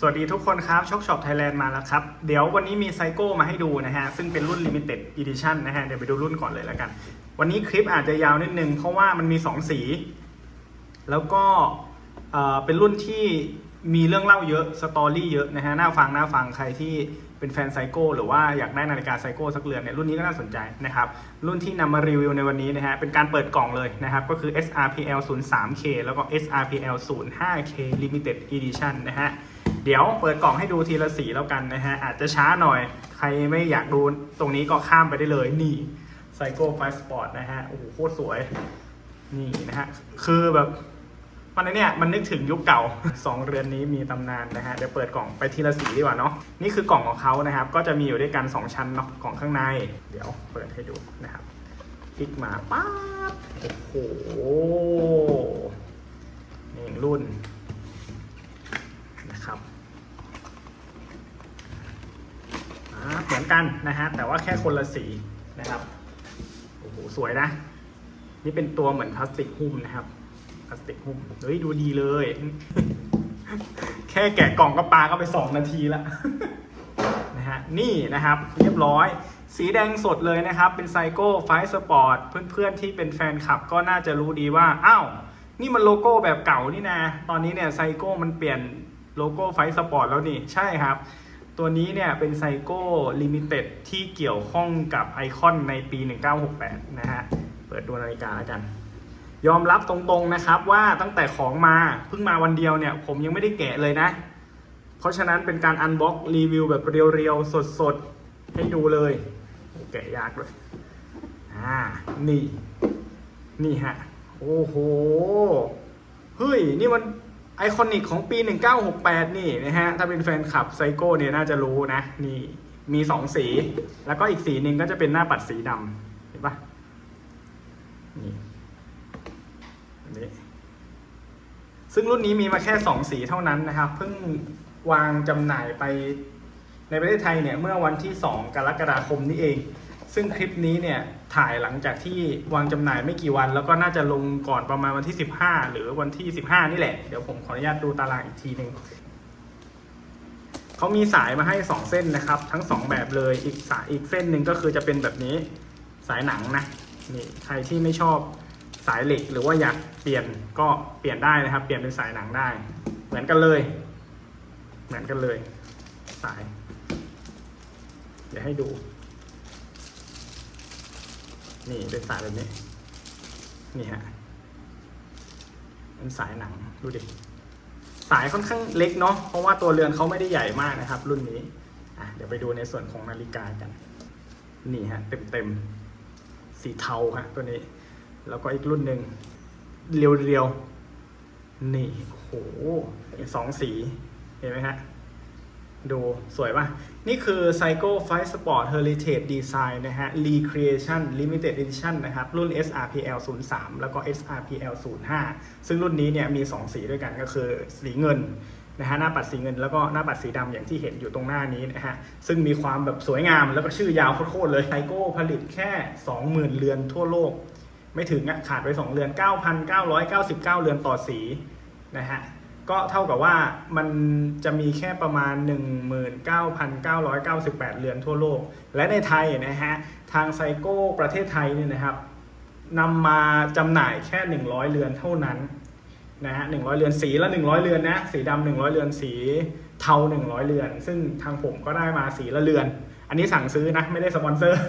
สวัสดีทุกคนครับช็อ k ช็อปไทยแลนด์มาแล้วครับ เดี๋ยววันนี้มีไซโก้มาให้ดูนะฮะ ซึ่งเป็นรุ่น Limited Edition นะฮะ เดี๋ยวไปดูรุ่นก่อนเลยแล้วกัน วันนี้คลิปอาจจะยาวนิดนึง เพราะว่ามันมี 2 สี แล้วก็เออเป็นรุ่นที่มีเรื่องเล่าเยอะ สตอรี่เยอะนะฮะ น่าฟัง น่าฟังใครที่เป็นแฟนไซโก้หรือว่าอยากได้นาฬิกาไซโก้สักเรือนเนี่ยรุ่นนี้ก็น่าสนใจนะครับ รุ่นที่นำมารีวิวในวันนี้นะฮะ เป็นการเปิดกล่องเลยนะครับ ก็คือ SRPL 03K แล้วก็ SRPL 05K Limited Edition นะฮะ เดี๋ยวเปิดกล่องให้ดูทีละสีแล้วกันนะฮะ อาจจะช้าหน่อย ใครไม่อยากดูตรงนี้ก็ข้ามไปได้เลยนี่ไซโก้ไฟสปอร์ตนะฮะ โอ้โหโคตรสวย นี่นะฮะ คือแบบมันไอ้เนี่ยมันนึกถึงยุคเก่าสองเรือนนี้มีตำนานนะฮะ เดี๋ยวเปิดกล่องไปทีละสีดีกว่าเนาะนี่คือกล่องของเขานะครับ ก็จะมีอยู่ด้วยกัน 2 ชั้นเนาะกล่องข้างใน เดี๋ยวเปิดให้ดูนะครับคลิกมาป๊าบโอ้โหนี่รุ่นนะครับ อ่าเห มือนกันนะฮะแต่ว่าแค่คนละสีนะครับโอ้โหสวยนะ นี่เป็นตัวเหมือนพลาสติกหุ้มนะครับพลาสติกหุ้มเฮ้ยดูดีเลย แค่แกะกล่องก็ปาก็ไปสองนาทีละนะฮะนี่นะครับเรียบร้อยสีแดงสดเลยนะครับ เป็นไซโก้ไฟสปอร์ตเพื่อนๆที่เป็นแฟนคลับก็น่าจะรู้ดีว่าอ้าวนี่มันโลโก้แบบเก่านี่นะ ตอนนี้เนี่ยไซโก้มันเปลี่ยนโลโก้ไฟสปอร์ตแล้วนี่ ใช่ครับ ตัวนี้เนี่ยเป็นไซโก้ลิมิเต็ดที่เกี่ยวข้องกับไอคอนในปี 1968 นะฮะ เปิดดูนาฬิกาแล้วกัน ยอมรับตรงๆนะครับว่าตั้งแต่ของมาเพิ่งมาวันเดียวเนี่ย ผมยังไม่ได้แกะเลยนะ เพราะฉะนั้นเป็นการอันบ็อกรีวิวแบบเรียวๆ สดๆ ให้ดูเลย แกะยากเลย อ่า นี่ นี่ฮะ โอ้โห เฮ้ย นี่มัน ไอคอนิกของปี 1968 นี่นะฮะ ถ้าเป็นแฟนคลับไซโก้เนี่ยน่าจะรู้นะ นี่มีสองสี แล้วก็อีกสีหนึ่งก็จะเป็นหน้าปัดสีดำเห็นปะนี่อันนี้ ซึ่งรุ่นนี้มีมาแค่2สีเท่านั้นนะครับ เพิ่งวางจำหน่ายไปในประเทศไทยเนี่ย เมื่อวันที่ 2 กรกฎาคมนี้เอง ซึ่งคลิปนี้เนี่ยถ่ายหลังจากที่วางจำหน่ายไม่กี่วัน แล้วก็น่าจะลงก่อนประมาณวันที่ 15 หรือวันที่ 15 นี่แหละ เดี๋ยวผมขออนุญาตดูตารางอีกทีหนึ่งเขามีสายมาให้ 2 เส้นนะครับ ทั้ง 2 แบบเลยอีกสายอีกเส้นหนึ่งก็คือจะเป็นแบบนี้สายหนังนะนี่ใครที่ไม่ชอบสายเหล็ก หรือว่าอยากเปลี่ยนก็เปลี่ยนได้นะครับ เปลี่ยนเป็นสายหนังได้ เหมือนกันเลย เหมือนกันเลย สาย เดี๋ยวให้ดู นี่เป็นสายแบบนี้ นี่ฮะเป็นสายหนังดูดิสายค่อนข้างเล็กเนาะเพราะว่าตัวเรือนเขาไม่ได้ใหญ่มากนะครับ รุ่นนี้อะเดี๋ยวไปดูในส่วนของนาฬิกากัน นี่ฮะเต็มเต็มสีเทาฮะตัวนี้ แล้วก็อีกรุ่นหนึ่งเรียวๆนี่โอ้โหสองสีเห็นไหมฮะ ดูสวยป่ะ นี่คือ Psycho Fight Sport Heritage Design นะฮะ Recreation Limited Edition นะครับ รุ่น SRPL 03 แล้วก็ SRPL 05 ซึ่งรุ่นนี้เนี่ยมี 2 สีด้วยกันก็คือสีเงินนะฮะหน้าปัดสีเงินแล้วก็หน้าปัดสีดำอย่างที่เห็นอยู่ตรงหน้านี้นะฮะ ซึ่งมีความแบบสวยงามแล้วก็ชื่อยาวโคตรเลย Psycho ผลิตแค่ 20,000 เรือนทั่วโลก ไม่ถึงอะขาดไป 2 เรือน 9,999 เรือนต่อสีนะฮะ ก็เท่ากับว่ามันจะมีแค่ประมาณ 19,998 เรือนทั่วโลก และในไทยนะฮะทางไซโก้ประเทศไทยเนี่ยนะครับนำมาจำหน่ายแค่ 100 เรือนเท่านั้นนะฮะ100เรือนสีละ100เรือนนะสีดำ100เรือนสีเทา100เรือน ซึ่งทางผมก็ได้มาสีละเรือน อันนี้สั่งซื้อนะไม่ได้สปอนเซอร์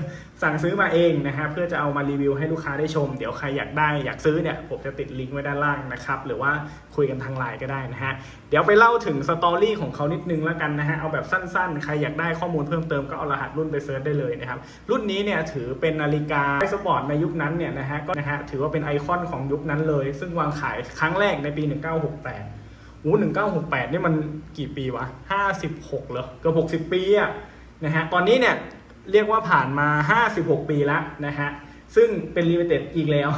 สั่งซื้อมาเองนะฮะเพื่อจะเอามารีวิวให้ลูกค้าได้ชม เดี๋ยวใครอยากได้อยากซื้อเนี่ยผมจะติดลิงก์ไว้ด้านล่างนะครับหรือว่าคุยกันทางไลน์ก็ได้นะฮะเดี๋ยวไปเล่าถึงสตอรี่ของเขานิดนึงแล้วกันนะฮะเอาแบบสั้นๆ ใครอยากได้ข้อมูลเพิ่มเติมก็เอารหัสรุ่นไปเซิร์ชได้เลยนะครับรุ่นนี้เนี่ยถือเป็นนาฬิกาสปอร์ตในยุคนั้นเนี่ยนะฮะก็นะฮะถือว่าเป็นไอคอนของยุคนั้นเลย ซึ่งวางขายครั้งแรกในปี 1968โอ้1968 นี่มันกี่ปีวะ 56 เหรอเกือบ60 ปีอะ นะฮะตอนนี้เนี่ยเรียกว่าผ่านมา 56 ปีแล้วนะฮะซึ่งเป็นลิมิเต็ดอีกแล้ว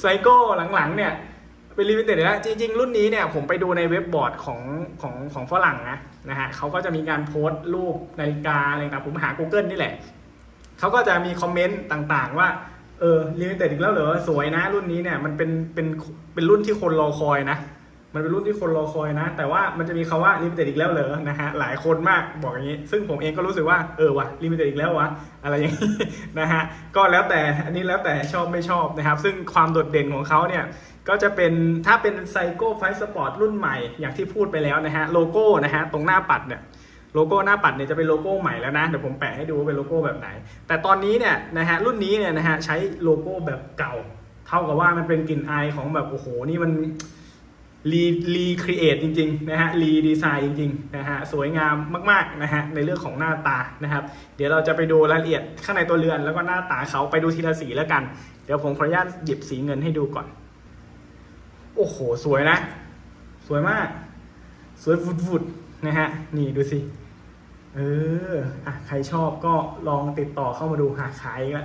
ไซโก้หลังๆเนี่ยเป็นลิมิเต็ดแล้วจริง ๆ รุ่นนี้เนี่ยผมไปดูในเว็บบอร์ดของของของฝรั่งนะนะฮะเขาก็จะมีการโพสต์รูปนาฬิกาอะไรต่างผมหา Google นี่แหละเขาก็จะมีคอมเมนต์ต่างๆ ว่าเออลิมิเต็ดอีกแล้วเหรอสวยนะ รุ่นนี้เนี่ยมันเป็นเป็นเป็นรุ่นที่คนรอคอยนะ มันเป็นรุ่นที่คนรอคอยนะ แต่ว่ามันจะมีคาว่า limited อีกแล้วเหรอนะฮะหลายคนมากบอกอย่างนี้ ซึ่งผมเองก็รู้สึกว่าเออวะ limited อีกแล้ววะอะไรอย่างนี้นะฮะก็แล้วแต่อันนี้แล้วแต่ชอบไม่ชอบนะครับ ซึ่งความโดดเด่นของเขาเนี่ยก็จะเป็นถ้าเป็นไซโก้ไฟสปอร์ตรุ่นใหม่อย่างที่พูดไปแล้วนะฮะโลโก้นะฮะตรงหน้าปัดเนี่ยโลโก้หน้าปัดเนี่ยจะเป็นโลโก้ใหม่แล้วนะเดี๋ยวผมแปะให้ดูว่าเป็นโลโก้แบบไหน แต่ตอนนี้เนี่ยนะฮะรุ่นนี้เนี่ยนะฮะใช้โลโก้แบบเก่า เท่ากับว่ามันเป็นกลิ่นอายของแบบโอ้โหนี่มัน รีรีครีเอทจริงๆนะฮะรีดีไซน์จริงๆนะฮะสวยงามมากๆนะฮะในเรื่องของหน้าตานะครับ เดี๋ยวเราจะไปดูรายละเอียดข้างในตัวเรือนแล้วก็หน้าตาเขาไปดูทีละสีแล้วกัน เดี๋ยวผมขออนุญาตหยิบสีเงินให้ดูก่อน โอ้โห สวยนะ สวยมาก สวยฟุดๆนะฮะนี่ดูสิเอออะใครชอบก็ลองติดต่อเข้ามาดูหาขายกัน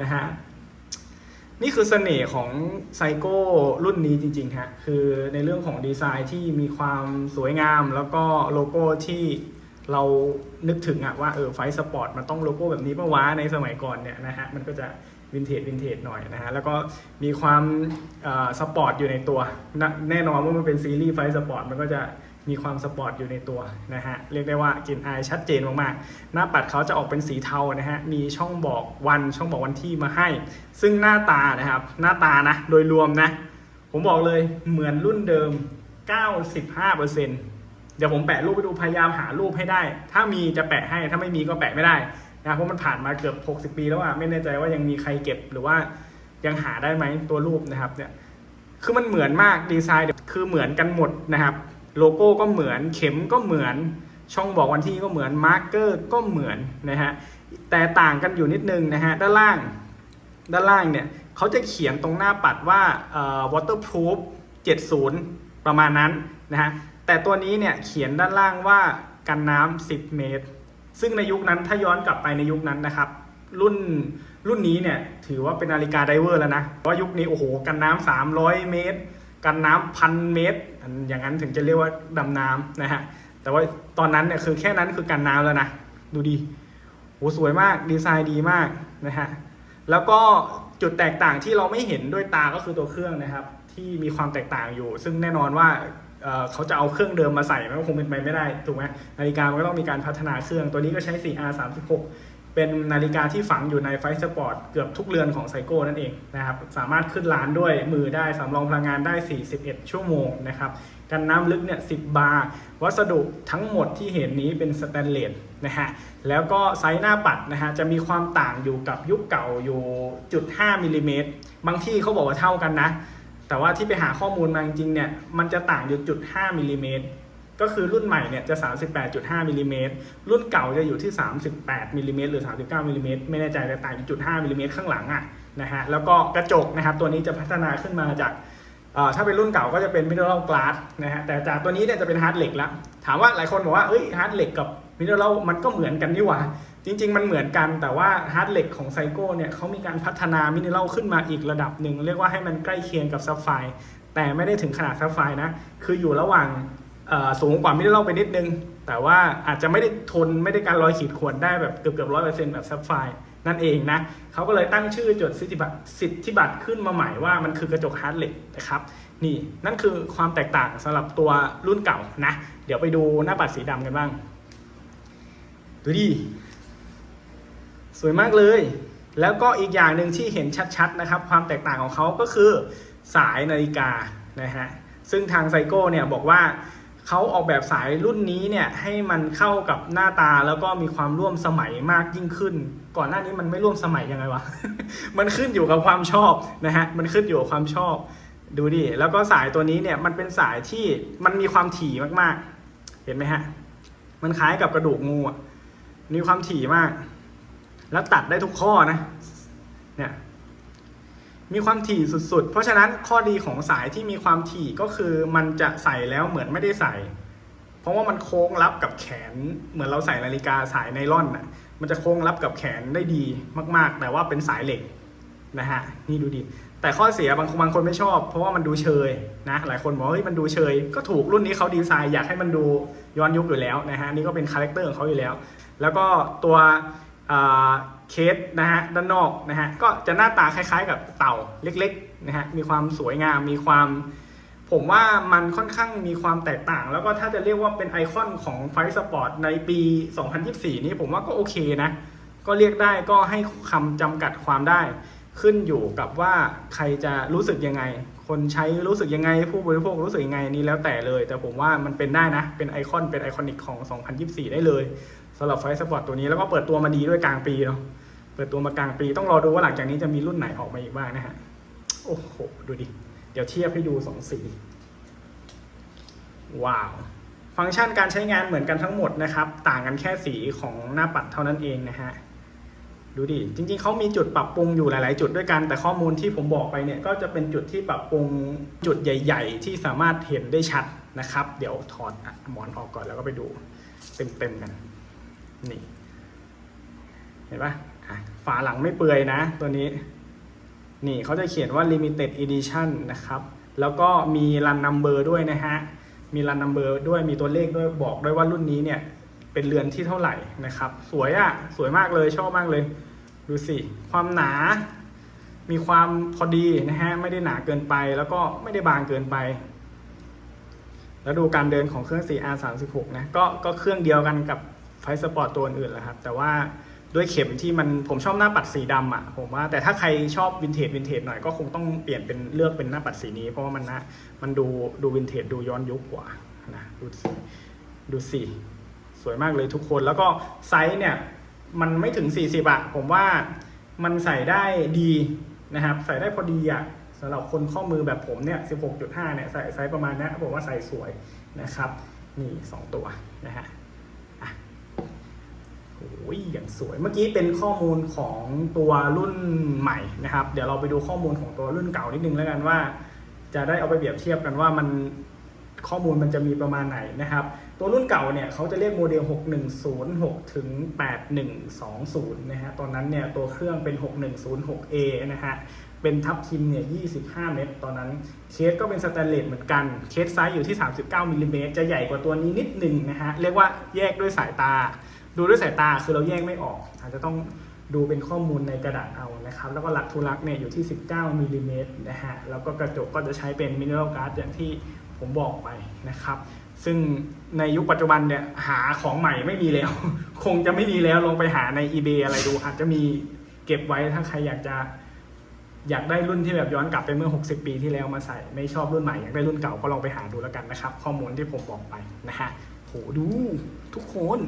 นะฮะ นี่คือเสน่ห์ของไซโก้รุ่นนี้จริงๆฮะคือในเรื่องของดีไซน์ที่มีความสวยงาม แล้วก็โลโก้ที่เรานึกถึงอะว่าเออไฟสปอร์ตมันต้องโลโก้แบบนี้ปะวะในสมัยก่อนเนี่ยนะฮะมันก็จะวินเทจวินเทจหน่อยนะฮะแล้วก็มีความสปอร์ตอยู่ในตัว แน่นอนว่ามันเป็นซีรีส์ไฟสปอร์ตมันก็จะ มีความสปอร์ตอยู่ในตัวนะฮะเรียกได้ว่ากลิ่นอายชัดเจนมากๆ หน้าปัดเขาจะออกเป็นสีเทานะฮะมีช่องบอกวันช่องบอกวันที่มาให้ ซึ่งหน้าตานะครับหน้าตานะโดยรวมนะ ผมบอกเลยเหมือนรุ่นเดิม 95%เดี๋ยวผมแปะรูปไปดูพยายามหารูปให้ได้ ถ้ามีจะแปะให้ถ้าไม่มีก็แปะไม่ได้นะเพราะมันผ่านมาเกือบ 60 ปีแล้วอะไม่แน่ใจว่ายังมีใครเก็บหรือว่ายังหาได้ไหมตัวรูปนะครับเนี่ยคือมันเหมือนมากดีไซน์คือเหมือนกันหมดนะครับ โลโก้ก็เหมือนเข็มก็เหมือน ช่องบอกวันที่ก็เหมือนมาร์กเกอร์ก็เหมือนนะฮะแต่ต่างกันอยู่นิดนึงนะฮะด้านล่าง ด้านล่างเนี่ยเขาจะเขียนตรงหน้าปัดว่าเอ่อ waterproof 70 ประมาณนั้นนะฮะแต่ตัวนี้เนี่ยเขียนด้านล่างว่ากันน้ำ10 เมตร ซึ่งในยุคนั้นถ้าย้อนกลับไปในยุคนั้นนะครับ รุ่นรุ่นนี้เนี่ยถือว่าเป็นนาฬิกาไดเวอร์แล้วนะเพราะยุคนี้โอ้โหกันน้ำ300 เมตร กันน้ำพันเมตรอันอย่างนั้นถึงจะเรียกว่าดำน้ำนะฮะแต่ว่าตอนนั้นเนี่ยคือแค่นั้นคือกันน้ำแล้วนะดูดีโหสวยมากดีไซน์ดีมากนะฮะแล้วก็จุดแตกต่างที่เราไม่เห็นด้วยตาก็คือตัวเครื่องนะครับ ที่มีความแตกต่างอยู่ ซึ่งแน่นอนว่าเเขาจะเอาเครื่องเดิมมาใส่มันก็คงเป็นไปไม่ได้ถูกไหมนาฬิกามันก็ต้องมีการพัฒนาเครื่องตัวนี้ก็ใช้ 4R36 เป็นนาฬิกาที่ฝังอยู่ในไฟสปอร์ตเกือบทุกเรือนของไซโก้นั่นเองนะครับสามารถขึ้นล้านด้วยมือได้สำรองพลังงานได้ 41 ชั่วโมงนะครับกันน้ำลึกเนี่ย 10 บาร์ วัสดุทั้งหมดที่เห็นนี้เป็นสแตนเลสนะฮะ แล้วก็ไซส์หน้าปัดนะฮะ จะมีความต่างอยู่กับยุคเก่าอยู่จุด5มิลลิเมตร บางที่เขาบอกว่าเท่ากันนะ แต่ว่าที่ไปหาข้อมูลมาจริงๆเนี่ย มันจะต่างอยู่จุด5มิลลิเมตร ก็คือรุ่นใหม่เนี่ยจะ 38.5มิลลิเมตรรุ่นเก่าจะอยู่ที่ 38มิลลิเมตรหรือ 39มิลลิเมตรไม่แน่ใจแต่ต่างอยู่จุด5มิลลิเมตรข้างหลังอะนะฮะแล้วก็กระจกนะครับตัวนี้จะพัฒนาขึ้นมาจากเอ่อถ้าเป็นรุ่นเก่าก็จะเป็น mineral glass นะฮะแต่จากตัวนี้เนี่ยจะเป็น hard เหล็กแล้วถามว่าหลายคนบอกว่าเอ้ย hard เหล็กกับ mineral มันก็เหมือนกันนี่หว่า จริง ๆ มันเหมือนกันแต่ว่า hard เหล็กของไซโก้เนี่ยเขามีการพัฒนา mineral ขึ้นมาอีกระดับหนึ่งเรียกว่าให้มันใกล้เคียงกับซับไฟแต่ไม่ได้ถึงขนาดซับไฟนะคืออยู่ระหว่าง สูงกว่ามิดเดิลไปนิดนึง แต่ว่าอาจจะไม่ได้ทนไม่ได้การลอยขีดข่วนได้แบบเกือบเกือบร้อยเปอร์เซ็นต์แบบซับไฟนั่นเองนะเขาก็เลยตั้งชื่อจดสิทธิบัตรสิทธิบัตรขึ้นมาใหม่ว่ามันคือกระจกฮาร์ดเหล็กนะครับนี่นั่นคือความแตกต่างสำหรับตัวรุ่นเก่านะ เดี๋ยวไปดูหน้าปัดสีดำกันบ้าง ดูดิสวยมากเลย แล้วก็อีกอย่างหนึ่งที่เห็นชัดๆนะครับ ความแตกต่างของเขาก็คือสายนาฬิกานะฮะซึ่งทางไซโก้เนี่ยบอกว่า เขาออกแบบสายรุ่นนี้เนี่ยให้มันเข้ากับหน้าตาแล้วก็มีความร่วมสมัยมากยิ่งขึ้น ก่อนหน้านี้มันไม่ร่วมสมัยยังไงวะ มันขึ้นอยู่กับความชอบนะฮะ มันขึ้นอยู่กับความชอบ ดูดิ แล้วก็สายตัวนี้เนี่ยมันเป็นสายที่มันมีความถี่มากๆ เห็นไหมฮะ มันคล้ายกับกระดูกงูอะมีความถี่มาก แล้วตัดได้ทุกข้อนะ มีความถี่สุดๆ เพราะฉะนั้นข้อดีของสายที่มีความถี่ก็คือมันจะใส่แล้วเหมือนไม่ได้ใส่ เพราะว่ามันโค้งรับกับแขน เหมือนเราใส่นาฬิกาสายไนล่อนน่ะ มันจะโค้งรับกับแขนได้ดีมาก ๆ แต่ว่าเป็นสายเหล็กนะฮะ นี่ดูดีแต่ข้อเสียบางคนบางคนไม่ชอบ เพราะว่ามันดูเชยนะ หลายคนบอกเฮ้ยมันดูเชย ก็ถูกรุ่นนี้เขาดีไซน์อยากให้มันดูย้อนยุคอยู่แล้วนะฮะ นี่ก็เป็นคาแรคเตอร์ของเขาอยู่แล้ว แล้วก็ตัว เคสนะฮะด้านนอกนะฮะก็จะหน้าตาคล้ายๆ กับเต่าเล็กๆนะฮะมีความสวยงามมีความ ผมว่ามันค่อนข้างมีความแตกต่าง แล้วก็ถ้าจะเรียกว่าเป็นไอคอนของไฟสปอร์ตในปี 2024 นี้ผมว่าก็โอเคนะก็เรียกได้ก็ให้คำจำกัดความได้ ขึ้นอยู่กับว่าใครจะรู้สึกยังไง คนใช้รู้สึกยังไง ผู้บริโภครู้สึกยังไงนี่แล้วแต่เลย แต่ผมว่ามันเป็นได้นะ เป็นไอคอนเป็นไอคอนิกของ 2024 ได้เลยสำหรับไฟสปอร์ตตัวนี้แล้วก็เปิดตัวมาดีด้วยกลางปีเนาะ เปิดตัวมากลางปี ต้องรอดูว่าหลังจากนี้จะมีรุ่นไหนออกมาอีกบ้างนะฮะ โอ้โห ดูดิ เดี๋ยวเทียบให้ดูสองสี ว้าว ฟังก์ชันการใช้งานเหมือนกันทั้งหมดนะครับ ต่างกันแค่สีของหน้าปัดเท่านั้นเองนะฮะ ดูดิ จริง ๆ เขามีจุดปรับปรุงอยู่หลาย ๆ จุดด้วยกัน แต่ข้อมูลที่ผมบอกไปเนี่ย ก็จะเป็นจุดที่ปรับปรุงจุดใหญ่ ๆ ที่สามารถเห็นได้ชัดนะครับ เดี๋ยวถอดหมอนออกก่อนแล้วก็ไปดูเต็มๆกัน นี่ เห็นปะ ฝาหลังไม่เปื่อยนะตัวนี้ นี่เขาจะเขียนว่า limited edition นะครับ แล้วก็มี run number ด้วยนะฮะ มี run number ด้วยมีตัวเลขด้วยบอกด้วยว่ารุ่นนี้เนี่ย เป็นเรือนที่เท่าไหร่นะครับ สวยอะ่ะ สวยมากเลยชอบมากเลย ดูสิ ความหนา มีความพอดีนะฮะ ไม่ได้หนาเกินไปแล้วก็ไม่ได้บางเกินไปแล้วดูการเดินของเครื่อง 4R36 นะ ก็ก็เครื่องเดียวกันกับไฟสปอร์ตตัวอื่นแหละครับ แต่ว่า ด้วยเข็มที่มันผมชอบหน้าปัดสีดำอะผมว่าแต่ถ้าใครชอบวินเทจวินเทจหน่อยก็คงต้องเปลี่ยนเป็นเลือกเป็นหน้าปัดสีนี้เพราะว่ามันนะมันดูดูวินเทจดูย้อนยุคกว่านะดูสิดูสิสวยมากเลยทุกคนแล้วก็ไซส์เนี่ยมันไม่ถึง 40อะผมว่ามันใส่ได้ดีนะครับใส่ได้พอดีอะสำหรับคนข้อมือแบบผมเนี่ย 16.5 เนี่ยใส่ไซส์ประมาณเนี้ผมว่าใส่สวยนะครับ นี่ 2 ตัวนะฮะ โอ้ยอย่างสวย เมื่อกี้เป็นข้อมูลของตัวรุ่นใหม่นะครับ เดี๋ยวเราไปดูข้อมูลของตัวรุ่นเก่านิดนึงแล้วกันว่า จะได้เอาไปเปรียบเทียบกันว่ามันข้อมูลมันจะมีประมาณไหนนะครับ ตัวรุ่นเก่าเนี่ยเขาจะเรียกโมเดล 6106 ถึง 8120 นะฮะ ตอนนั้นเนี่ยตัวเครื่องเป็น 6106A นะฮะ เป็นทับทิมเนี่ย 25 เมตร ตอนนั้น เคสก็เป็นสแตนเลสเหมือนกัน เคสไซส์อยู่ที่ 39มิลลิเมตรจะใหญ่กว่าตัวนี้นิดหนึ่งนะฮะ เรียกว่าแยกด้วยสายตา ดูด้วยสายตาคือเราแยกไม่ออก อาจจะต้องดูเป็นข้อมูลในกระดาษเอานะครับ แล้วก็ลักทุลักเนี่ยอยู่ที่ 19มิลลิเมตรนะฮะแล้วก็กระจกก็จะใช้เป็นมิเนอรัลการ์ดอย่างที่ผมบอกไปนะครับ ซึ่งในยุคปัจจุบันเนี่ยหาของใหม่ไม่มีแล้ว คงจะไม่มีแล้วลงไปหาใน eBay อะไรดู อาจจะมีเก็บไว้ถ้าใครอยากจะอยากได้รุ่นที่แบบย้อนกลับไปเมื่อ 60 ปีที่แล้วมาใส่ไม่ชอบรุ่นใหม่อยากได้รุ่นเก่าก็ลองไปหาดูแล้วกันนะครับ ข้อมูลที่ผมบอกไปนะฮะโหดูทุกคน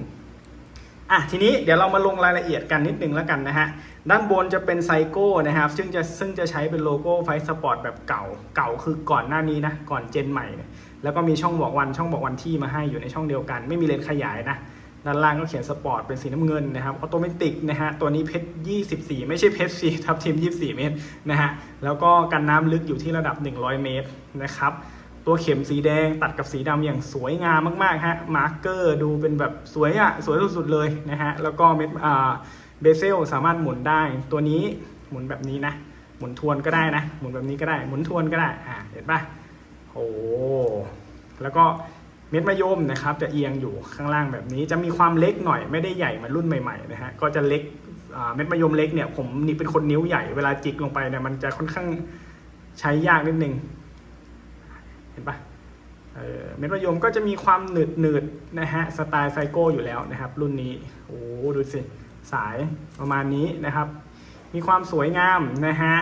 อะทีนี้เดี๋ยวเรามาลงรายละเอียดกันนิดนึงแล้วกันนะฮะ ด้านบนจะเป็นไซโก้นะครับซึ่งจะซึ่งจะใช้เป็นโลโก้ไฟสปอร์ตแบบเก่าเก่าคือก่อนหน้านี้นะ ก่อนเจนใหม่เนี่ยแล้วก็มีช่องบอกวันช่องบอกวันที่มาให้อยู่ในช่องเดียวกัน ไม่มีเลนขยายนะ ด้านล่างก็เขียนสปอร์ตเป็นสีน้ำเงินนะครับออโตเมติกนะฮะ ตัวนี้เพชร 24 ไม่ใช่เพชรสีทับทิม 24 เมตรนะฮะแล้วก็กันน้ำลึกอยู่ที่ระดับ 100 เมตรนะครับ ตัวเข็มสีแดงตัดกับสีดำอย่างสวยงามมากๆฮะมาร์กเกอร์ดูเป็นแบบสวยอะสวยสุดๆเลยนะฮะแล้วก็เม็ดอ่าเบเซลสามารถหมุนได้ ตัวนี้หมุนแบบนี้นะ หมุนทวนก็ได้นะ หมุนแบบนี้ก็ได้ หมุนทวนก็ได้อ่าเห็นปะโอ้แล้วก็เม็ดมะยมนะครับ จะเอียงอยู่ข้างล่างแบบนี้ จะมีความเล็กหน่อยไม่ได้ใหญ่เหมือนรุ่นใหม่ๆนะฮะก็จะเล็กเม็ดมะยมเล็กเนี่ยผมนี่เป็นคนนิ้วใหญ่เวลาจิกลงไปเนี่ยมันจะค่อนข้างใช้ยากนิดนึง ห็นปะเม็ดมะยมก็จะมีความหนืดหนืดๆนะฮะสไตล์ไซโก้อยู่แล้วนะครับ รุ่นนี้โอ้ดูสิ สายประมาณนี้นะครับ มีความสวยงามนะฮะ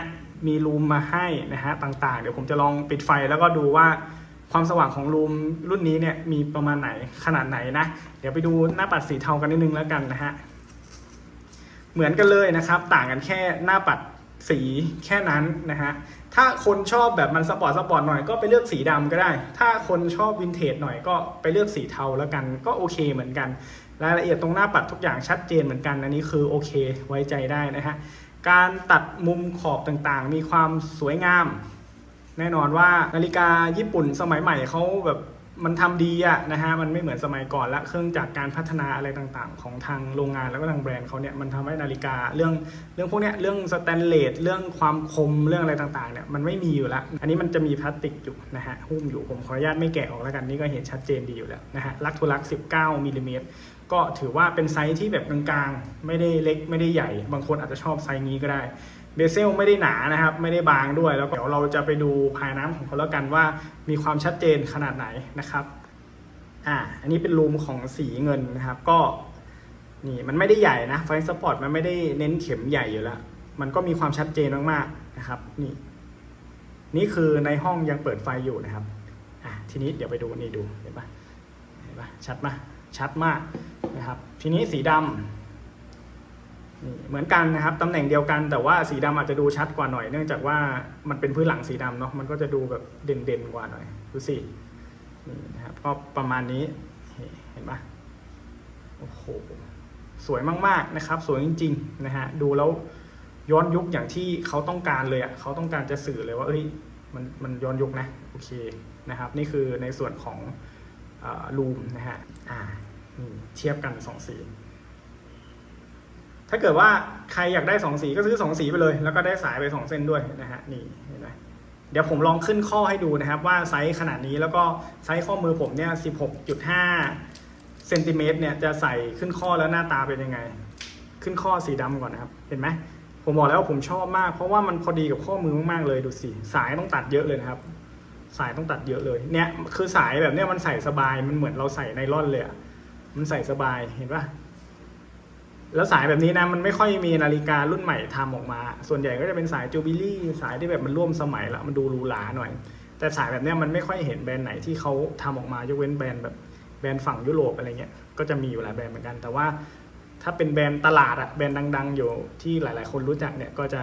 มีรูมมาให้นะฮะต่างๆ เดี๋ยวผมจะลองปิดไฟแล้วก็ดูว่าความสว่างของรูมรุ่นนี้เนี่ยมีประมาณไหนขนาดไหนนะ เดี๋ยวไปดูหน้าปัดสีเทากันนิดนึงแล้วกันนะฮะเหมือนกันเลยนะครับ ต่างกันแค่หน้าปัดสีแค่นั้นนะฮะ ถ้าคนชอบแบบมันสปอร์ตสปอร์ตหน่อยก็ไปเลือกสีดำก็ได้ ถ้าคนชอบวินเทจหน่อยก็ไปเลือกสีเทาแล้วกันก็โอเคเหมือนกัน รายละเอียดตรงหน้าปัดทุกอย่างชัดเจนเหมือนกันอันนี้คือโอเคไว้ใจได้นะฮะการตัดมุมขอบต่างๆ มีความสวยงาม แน่นอนว่านาฬิกาญี่ปุ่นสมัยใหม่เขาแบบ มันทำดีอะนะฮะมันไม่เหมือนสมัยก่อนละเครื่องจากการพัฒนาอะไรต่างๆ ของทางโรงงานแล้วก็ทางแบรนด์เขาเนี่ยมันทำให้นาฬิกาเรื่องเรื่องพวกเนี้ยเรื่องสแตนเลสเรื่องความคมเรื่องอะไรต่างๆเนี่ยมันไม่มีอยู่แล้วอันนี้มันจะมีพลาสติกอยู่นะฮะหุ้มอยู่ผมขออนุญาตไม่แกะออกแล้วกันนี่ก็เห็นชัดเจนดีอยู่แล้วนะฮะลักทุลัก 19มิลลิเมตรก็ถือว่าเป็นไซส์ที่แบบกลางๆ ไม่ได้เล็กไม่ได้ใหญ่ บางคนอาจจะชอบไซส์นี้ก็ได้ เบเซลไม่ได้หนานะครับ ไม่ได้บางด้วย แล้วก็เดี๋ยวเราจะไปดูภายน้ำของเขาแล้วกันว่ามีความชัดเจนขนาดไหนนะครับอ่าอันนี้เป็นรูมของสีเงินนะครับ ก็นี่มันไม่ได้ใหญ่นะไฟสปอร์ตมันไม่ได้เน้นเข็มใหญ่อยู่แล้ว มันก็มีความชัดเจนมากๆนะครับ นี่ นี่คือในห้องยังเปิดไฟอยู่นะครับอะทีนี้เดี๋ยวไปดูนี่ดูเห็นปะเห็นปะชัดปะชัดมากนะครับ ทีนี้สีดำนี่ เหมือนกันนะครับตำแหน่งเดียวกัน แต่ว่าสีดำอาจจะดูชัดกว่าหน่อยเนื่องจากว่ามันเป็นพื้นหลังสีดำเนาะมันก็จะดูแบบเด่นๆกว่าหน่อยดูสินี่นะครับก็ประมาณนี้เห็นปะโอ้โหสวยมากๆนะครับ สวยจริง ๆ นะฮะดูแล้วย้อนยุคอย่างที่เขาต้องการเลยอะเขาต้องการจะสื่อเลยว่าเอ้ยมันมันย้อนยุคนะโอเคนะครับ นี่คือในส่วนของลูมนะฮะอ่านี่เทียบกันสองสี ถ้าเกิดว่าใครอยากได้สองสีก็ซื้อสองสีไปเลย แล้วก็ได้สายไปสองเส้นด้วยนะฮะนี่เห็นไหมเดี๋ยวผมลองขึ้นข้อให้ดูนะครับ ว่าไซส์ขนาดนี้แล้วก็ไซส์ข้อมือผมเนี่ย16.5เซนติเมตรเนี่ยจะใส่ขึ้นข้อแล้วหน้าตาเป็นยังไง ขึ้นข้อสีดำก่อนนะครับ เห็นไหมผมบอกแล้วว่าผมชอบมาก เพราะว่ามันพอดีกับข้อมือมากๆเลยดูสิสายต้องตัดเยอะเลยนะครับ สายต้องตัดเยอะเลยเนี่ยคือสายแบบเนี้ยมันใส่สบายมันเหมือนเราใส่ไนล่อนเลยอะมันใส่สบายเห็นปะ แล้วสายแบบนี้นะมันไม่ค่อยมีนาฬิการุ่นใหม่ทำออกมา ส่วนใหญ่ก็จะเป็นสายจูบิลี่สายที่แบบมันร่วมสมัยละมันดูรูหราหน่อย แต่สายแบบนี้มันไม่ค่อยเห็นแบรนด์ไหนที่เขาทำออกมายกเว้นแบรนด์แบบแบรนด์ฝั่งยุโรปอะไรเงี้ยก็จะมีอยู่หลายแบรนด์เหมือนกัน แต่ว่าถ้าเป็นแบรนด์ตลาดอะแบรนด์ดัง ๆ อยู่ที่หลาย ๆ คนรู้จักเนี่ยก็จะ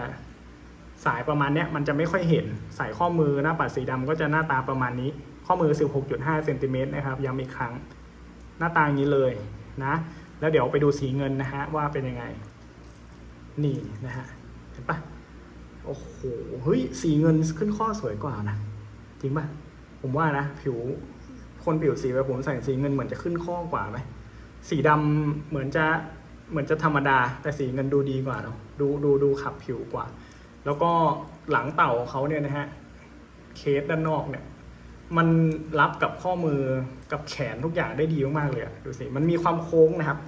สายประมาณเนี้ยมันจะไม่ค่อยเห็นสายข้อมือหน้าปัดสีดำก็จะหน้าตาประมาณนี้ ข้อมือ 16.5เซนติเมตรนะครับย้ำอีกครั้ง หน้าตาอย่างนี้เลยนะ แล้วเดี๋ยวไปดูสีเงินนะฮะว่าเป็นยังไง นี่นะฮะเห็นปะโอ้โหเฮ้ยสีเงินขึ้นข้อสวยกว่านะจริงปะผมว่านะผิวคนผิวสีแบบผมใส่สีเงินเหมือนจะขึ้นข้อกว่าไหมสีดำเหมือนจะเหมือนจะธรรมดา แต่สีเงินดูดีกว่าเนาะดูดูดูขับผิวกว่า แล้วก็หลังเต่าของเขาเนี่ยนะฮะเคสด้านนอกเนี่ย มันรับกับข้อมือกับแขนทุกอย่างได้ดีมากๆเลยอะดูสิมันมีความโค้งนะครับ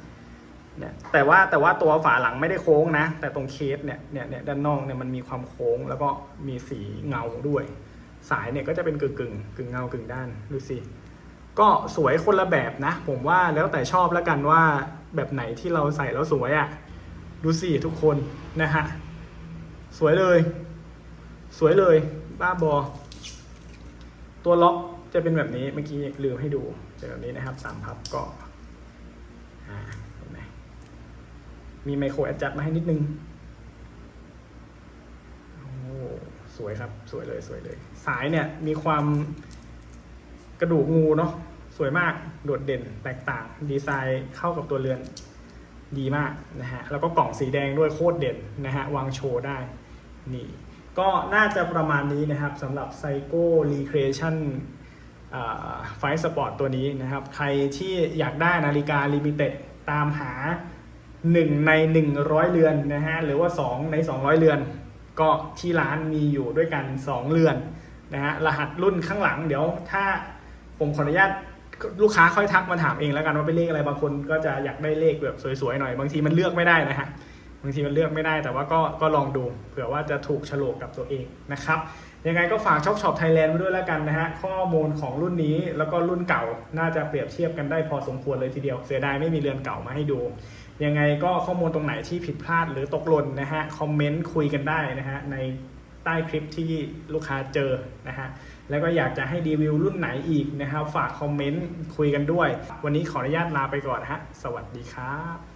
เนี่ยแต่ว่าแต่ว่าตัวฝาหลังไม่ได้โค้งนะ แต่ตรงเคสเนี่ยเนี่ยเนี่ยด้านนอกเนี่ยมันมีความโค้งแล้วก็มีสีเงาด้วย สายเนี่ยก็จะเป็นกึ่งกึ่งกึ่งเงากึ่งด้านดูสิก็สวยคนละแบบนะ ผมว่าแล้วแต่ชอบแล้วกันว่าแบบไหนที่เราใส่แล้วสวยอะ่ะดูสิทุกคนนะฮะสวยเลย สวยเลย บ้าบอ ตัวล็อกจะเป็นแบบนี้เมื่อกี้ลืมให้ดูจะแบบนี้นะครับสามพับก็มมีไมโครแอดจัดมาให้นิดนึงโอ้สวยครับสวยเลยสวยเลย สายเนี่ยมีความกระดูกงูเนาะสวยมากโดดเด่นแตกต่าง ดีไซน์เข้ากับตัวเรือนดีมากนะฮะ แล้วก็กล่องสีแดงด้วยโคตรเด่นนะฮะ วางโชว์ได้ นี่ ก็น่าจะประมาณนี้นะครับสำหรับ Psycho Recreation ไฟสปอร์ตตัวนี้นะครับ ใครที่อยากได้นาฬิกาลิมิเต็ดตามหา 1 ใน 100 เรือนนะฮะหรือว่า 2 ใน 200 เรือน ก็ที่ร้านมีอยู่ด้วยกัน 2 เรือนนะฮะรหัสรุ่นข้างหลังเดี๋ยวถ้าผมขออนุญาตลูกค้าค่อยทักมาถามเองแล้วกันว่าเป็นเลขอะไรบางคนก็จะอยากได้เลขแบบสวยๆหน่อย บางทีมันเลือกไม่ได้นะฮะ บางทีมันเลือกไม่ได้แต่ว่าก็ก็ลองดูเผื่อว่าจะถูกโฉลกกับตัวเองนะครับยังไงก็ฝากช็อปช็อปไทยแลนด์ไว้ด้วยแล้วกันนะฮะข้อมูลของรุ่นนี้แล้วก็รุ่นเก่าน่าจะเปรียบเทียบกันได้พอสมควรเลยทีเดียวเสียดายไม่มีเรือนเก่ามาให้ดู ยังไงก็ข้อมูลตรงไหนที่ผิดพลาดหรือตกหล่นนะฮะคอมเมนต์คุยกันได้นะฮะในใต้คลิปที่ลูกค้าเจอนะฮะ แล้วก็อยากจะให้รีวิวรุ่นไหนอีกนะครับ ฝากคอมเมนต์คุยกันด้วย วันนี้ขออนุญาตลาไปก่อนนะฮะ สวัสดีครับ